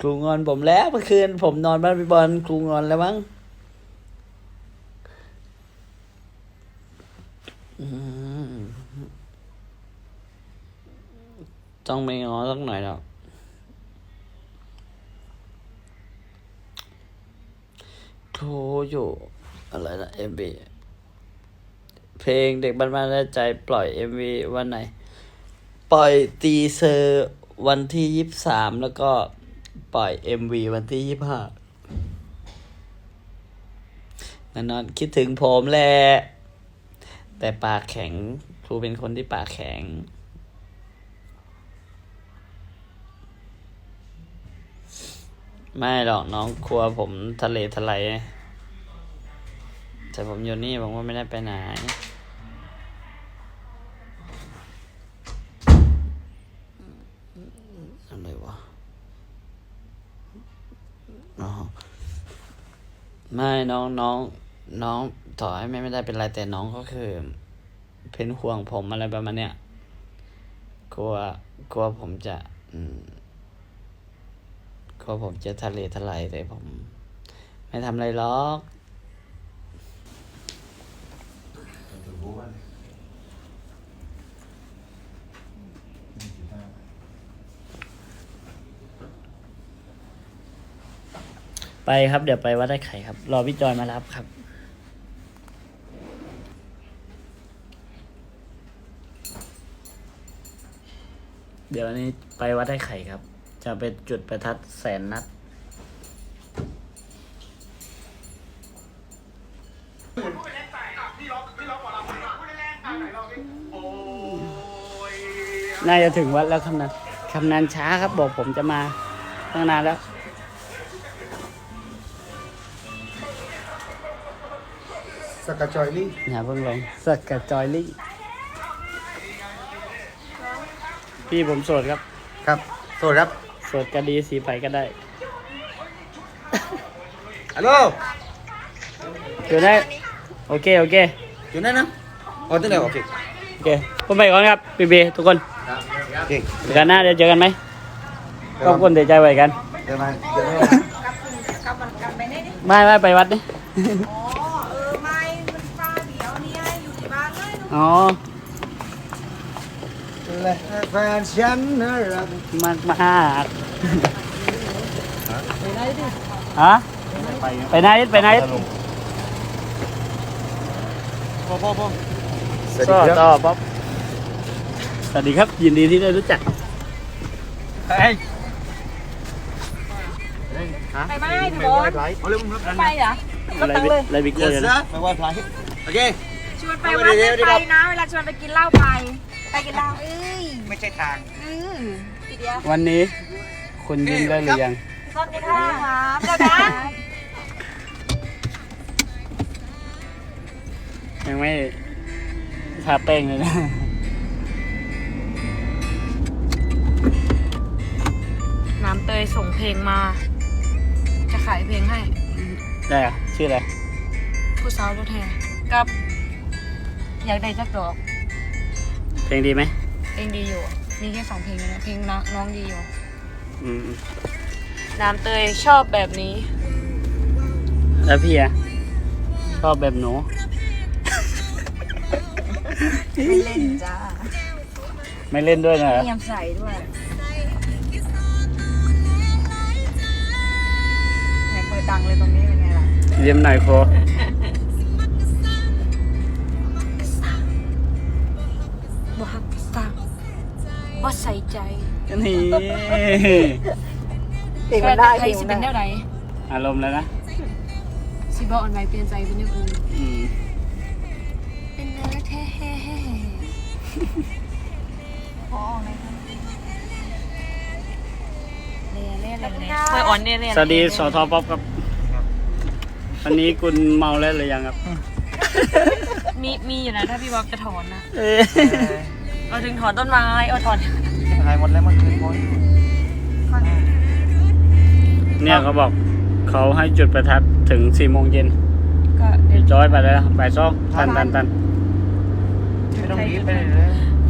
ครูงอนผมแล้วเมื่อคืน ผมนอนบ้านพี่บอลครูงอนแล้วมั้งต้องไม่งอสักหน่อยหรอกโทอยู่อะไรนะเอ็มบีเพลงเด็กบ้านมาได้ใจปล่อยเอ็มวีวันไหน ปล่อยตีเซอร์วันที่ยี่สามแล้วก็ ปล่อยเอ็มวีวันที่ยี่ห้านันนอนคิดถึงผมแหละแต่ปากแข็ง ครูเป็นคนที่ปากแข็ง ไม่หรอกน้องกลัวผมทะเลทลายแต่ผมอยู่นี่ผมว่าไม่ได้ไปไหน อะไรวะอ๋อ ไม่น้องน้องน้องต่อให้ไม่ไม่ได้เป็นไรแต่น้องก็คือ เป็นห่วงผมอะไรประมาณเนี้ยกลัวกลัวผมจะอืมกลัวผมจะทะเลทลายแต่ผม ไม่ทำอะไรหรอก ไปครับ เดี๋ยวไปวัดไร่ไข่ครับ รอพี่จอยมารับครับ เดี๋ยวนี้ไปวัดไร่ไข่ครับ จะไปจุดประทัดแสนนัด น่าจะถึงวัดแล้วคำนั้นคำนั้นช้าครับบอกผมจะมาตั้งนานแล้ว สกาจอยลี่อย่าเพิ่งลงสักกับจอยลี่ พี่ผมโสดครับ ครับสวัสดีครับโสดก็ดีสีไผ่ก็ได้ ฮัลโหลอยู่ได้ โอเค โอเค อยู่นั่นนะอ๋อที่ไหนโอเคโอเคผมไปก่อนครับบีบีทุกคนโอเคเจอกันหน้าเดี๋ยวเจอกันไหมขอบคุณเดี๋ยวใจไว้กัน เดี๋ยวมาเดี๋ยวมากลับมันกลับไปได้ดิไม่ไม่ไปวัดนี่อ๋อเออ ไม่ มันป้าเดี๋ยวเนี่ยอยู่ที่บ้านเลยเน อะอ๋อและแฟนฉันน่ารักมากมากฮะไปไหนไปไหนพ่อพ่อพ่อสวัสก็ดีคต่รัอบป๊อปสวัสดีครับ ยินดีที่ได้รู้จักเฮ้ยไปบ้านพี่บอลเอาเร็วครับไปเหรออะไรบิ๊กอะไรบิ๊กเดี๋โก้ยวอยู่นะนะไปไหว้พระโอเค ชวนไปวัดไม่ไปนะ เวลาชวนไปกินเหล้าไป ไปกินเหล้าเอ้ยไม่ใช่ทาง อือทีเดียววันนี้คุณยิ้มได้หรือยังสวัสดีค่ะครับเจ้าดันยังไม่ทาแป้งเลยนะน้ำเตยส่งเพลงมา จะขายเพลงให้ ได้เหรอะชื่ออะไร ผู้สาวรถแห่กับ อยากได้จักดอกเพลงดีไหมเพลงดีอยู่ มีแค่สองเพลงนะเพลงน้องน้องดีอยู่ อืมน้ำเตยชอบแบบนี้ แล้วพี่อะชอบแบบหนูไม่เล่นจ้าไม่เล่นด้วยนะเหรอเงียบใส่ด้วยไหนเปิดดังเลยตรงนี้เป็นไงล่ะ เยี่ยมหน่อยโค ใส่ใจนี่เพลงมันได้เพลงสิเป็นแนวใดอารมณ์แล้วนะสิบ่อ่อนไหวเปลี่ยนใจเป็นแนวอื่นอืมเป็นเนื้อแท้พอไหมคะเล่เล่เล่เล่ค่อยอ่อนเล่เล่สวัสดีสอทอป๊อปครับ วันนี้คุณเมาแล้วหรือยังครับ มีมีอยู่นะถ้าพี่บอกจะถอนนะเอ้ยเอาถึงถอนต้นไม้ เอาถอน หายหมดแล้วเมื่อคืนพ่อเนี่ยเขาบอกเขาให้จุดประทัดถึงสี่โมงเย็นก็เดี๋ยวจอยไปแล้วบ่ายสองตันตันตันไม่ต้องรีบไปเลย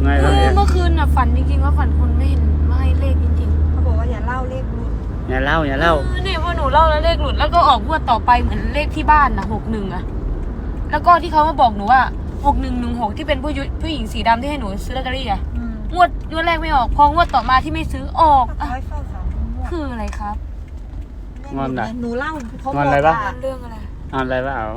ง่ายเอเลยอเมื่อคืนน่ะฝันจริงๆว่าฝันคนไม่เห็นไม่ให้เลขจริงเขาบอกว่าอย่าเล่าเลขรุดๆอย่าเล่าอย่าเล่านี่พอหนูเล่าแล้วเลขหลุดแล้วก็ออกงวดต่อไปเหมือนเลขที่บ้านนะหกหนึ่งอะแล้วก็ที่เขามาบอกหนูว่าหกหนึ่งหนึ่งหกที่เป็นผู้ยุผู้หญิงสีดำที่ให้หนูซื้อลอตเตอรี่อะ งวดงวดแรกไม่ออกพองวดต่อมาที่ไม่ซื้อออกอะร้อยเฝ้าสามงวดคืออะไรครับงอนไหนหนูเล่าเขางอนอะไรบอกปะ ว่าเรื่องอะไร เอาอะไรวะเอา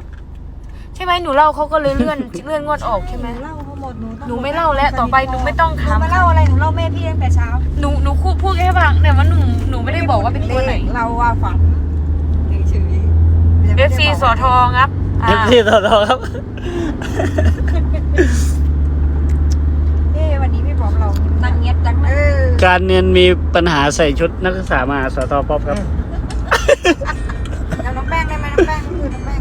ใช่ไหมหนูเล่าเขาก็เลยเลื่อน เลื่อนงวดออกใช่ไหม นูเล่าเขาหมดหนูต้องหนูไม่เล่าแล้วต่อไปหนูไม่ต้องถาม หนูไม่เล่าอะไรหนูเล่าแม่พี่ตั้งแต่เช้าหนูหนูพูดพูดแค่ว่าเนี่ยว่าหนูหนูไม่ได้บอกว่าเป็นตัวไหนลขเราว่าฝันเฉยๆแต่ไม่เอได้ฟซีบอกสอทอครับเออ่าฟซีต่อต่อครับ เอ๊ะวันนี้พี่บอกเรานั่งเงียบจังเออ การเรียนมีปัญหาใส่ชุดนักศึกษามาสตป๊อปครับแล้วน้องแป้งได้ไหมน้องแป้งก็คือน้องแป้ง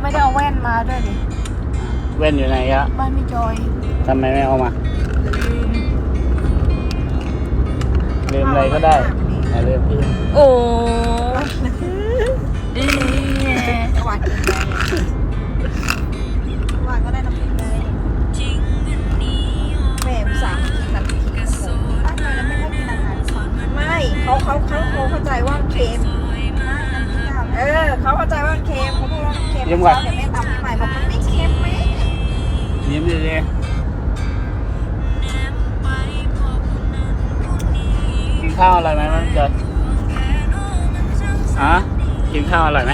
ไม่ได้เอาแว่นมาด้วยดิเว้นอยู่ไหนครับบ้านพี่จอยทำไมไม่เอามาลืมลืมอะไรก็ได้อย่าลืมพี่ โอ้ย เออเขาเข้าใจว่ามันเค็มเขาพูดว่ามันเค็มเดี๋ยวแม่ตำให้ใหม่บอกมันไม่เค็มไหมยิ้มดีๆกินข้าวอร่อยไหมมันเกิดอะกินข้าวอร่อยไหม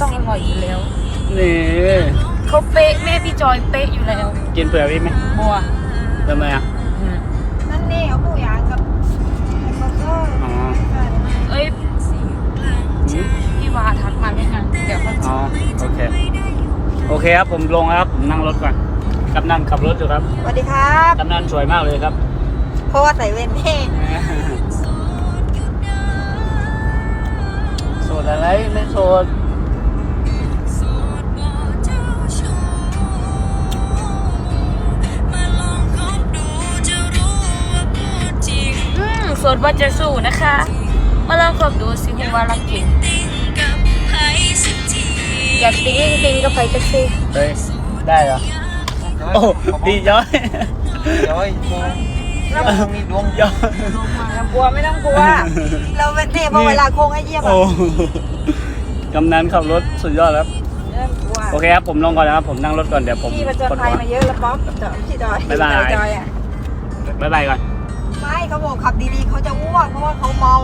ต้องอร่อยอยู่แล้ว นี่เขาเป๊ะแม่พี่จอยเป๊ะอยู่แล้วกินเผื่อพี่ไหมบัวทำไมอะนั่นนี่เอา เคครับผมลงแล้วครับผมนั่งรถก่อนกำนันขับรถอยู่ครับสวัสดีครับกำนันสวยมากเลยครับ เพราะว่าใส่เวนแน่โสดอะไรไม่โสดอืมโสดว่าจะสู้นะคะ มาลองคบดูสิคุณว่ารักจริง อยากติ๊งติ๊งกับไฟจะซี่เฮ้ยได้เหรอ โอ้ดีย้อยเดี๋ยวไอ้โมมีดวงย้อยไม่ต้องกลัวไม่ต้องกลัว เราเวนเน่พอเวลาโค้งให้เยี่ยมโอ้อะกำนันขับรถสุดยอดครับไม่ต้องกลัวโอเคครับ ผมลงก่อนนะครับ ผมนั่งรถก่อนเดี๋ยวผมพี่ประจนกดภัยหัวมาเยอะแล้วป๊อปเดี๋ยวพี่ดอยบ๊ายบายจอยอะบ๊ายบายก่อน ไม่เขาบอกขับดีๆเขาจะอ้วกเพราะว่าเขาเมา